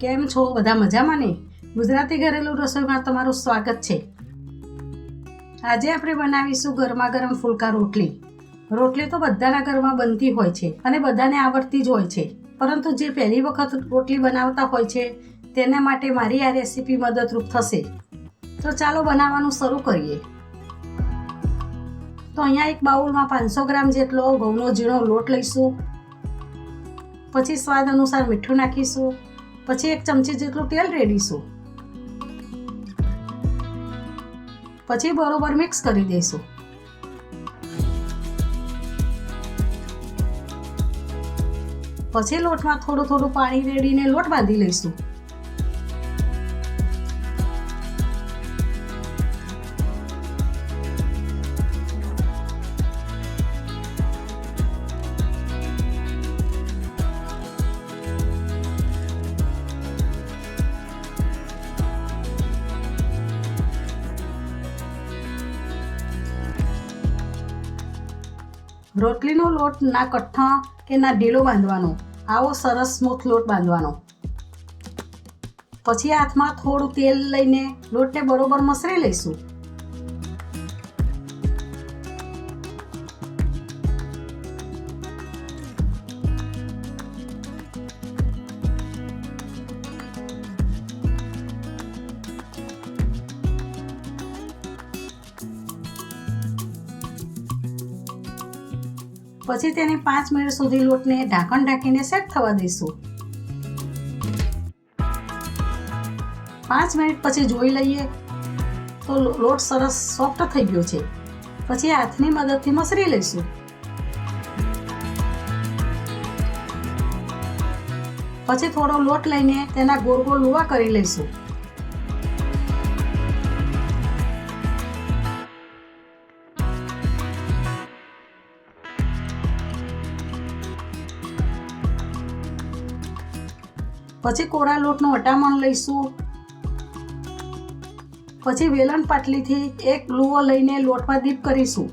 કેમ છો? બધા મજામાં ને? ગુજરાતી ઘરેલું રસોઈમાં તમારું સ્વાગત છે. આજે આપણે બનાવીશું ગરમા ગરમ ફુલકા રોટલી. રોટલી તો બધાના ઘરમાં બનતી હોય છે અને બધાને આવડતી જ હોય છે. પરંતુ જે પહેલી વખત રોટલી બનાવતા હોય છે, તેના માટે મારી આ રેસીપી મદદરૂપ થશે. તો ચાલો બનાવવાનું શરૂ કરીએ. તો અહીંયા એક બાઉલમાં પાંચસો ગ્રામ જેટલો ઘઉંનો ઝીણો લોટ લઈશું. પછી સ્વાદ અનુસાર મીઠું નાખીશું. પછી એક ચમચી જેટલું તેલ રેડીશું. પછી બરોબર મિક્સ કરી દઈશું. પછી લોટમાં થોડું થોડું પાણી રેડીને લોટ બાંધી લઈશું. રોટલીનો લોટ ના કઠ્ઠા કે ના ઢીલો બાંધવાનો. આવો સરસ સ્મૂથ લોટ બાંધવાનો. પછી હાથમાં થોડું તેલ લઈને લોટને બરોબર મસરી લઈશું. પછી તેને પાંચ મિનિટ સુધી લોટને ઢાંકણ ઢાંકીને સેટ થવા દઈશું. પાંચ મિનિટ પછી જોઈ લઈએ તો લોટ સરસ સોફ્ટ થઈ ગયો છે. પછી હાથની મદદથી મસરી લઈશું. પછી થોડો લોટ લઈને તેના ગોળ ગોળ લુવા કરી લઈશું. પછી કોરા લોટનું વટામણ લઈશું. પછી વેલણ પાટલીથી એક લુવો લઈને લોટમાં દીપ કરીશું.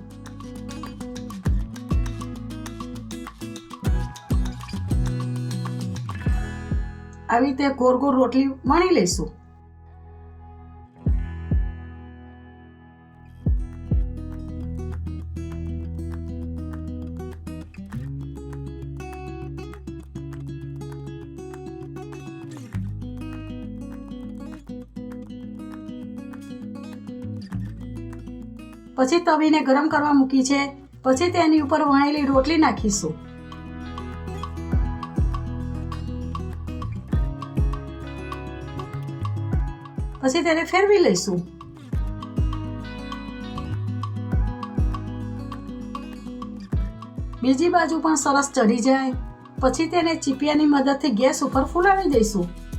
આવી રીતે ગોળ ગોળ રોટલી વણી લઈશું. પછી તવીને ગરમ કરવા મૂકી છે. પછી તેની ઉપર વણેલી રોટલી નાખીશું. પછી તેને ફેરવી લઈશું. બીજી બાજુ પણ સરસ ચડી જાય. પછી તેને ચીપિયાની મદદથી ગેસ ઉપર ફૂલાવી દઈશું.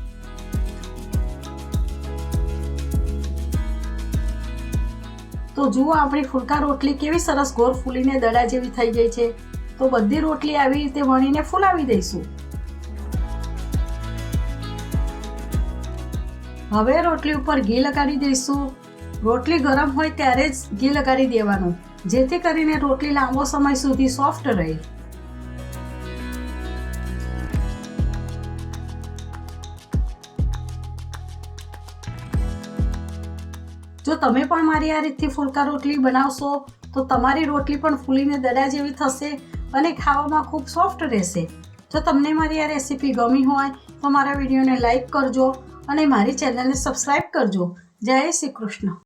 તો જુઓ આપણી ફુલકા રોટલી કેવી સરસ ગોળ ફૂલીને દડા જેવી થઈ ગઈ છે. તો બધી રોટલી આવી રીતે વણીને ફૂલાવી દઈશું. હવે રોટલી ઉપર ઘી લગાડી દઈશું. રોટલી ગરમ હોય ત્યારે જ ઘી લગાડી દેવાનું. જેથી કરીને રોટલી લાંબો સમય સુધી સોફ્ટ રહે. જો તમે પણ મારી આ રીતથી ફુલકા રોટલી બનાવશો, તો તમારી રોટલી પણ ફૂલીને દડા જેવી થશે અને ખાવામાં ખૂબ સોફ્ટ રહેશે. જો તમને મારી આ રેસીપી ગમી હોય, તો મારા વિડીયોને લાઇક કરજો અને મારી ચેનલને સબસ્ક્રાઈબ કરજો. જય શ્રી કૃષ્ણ.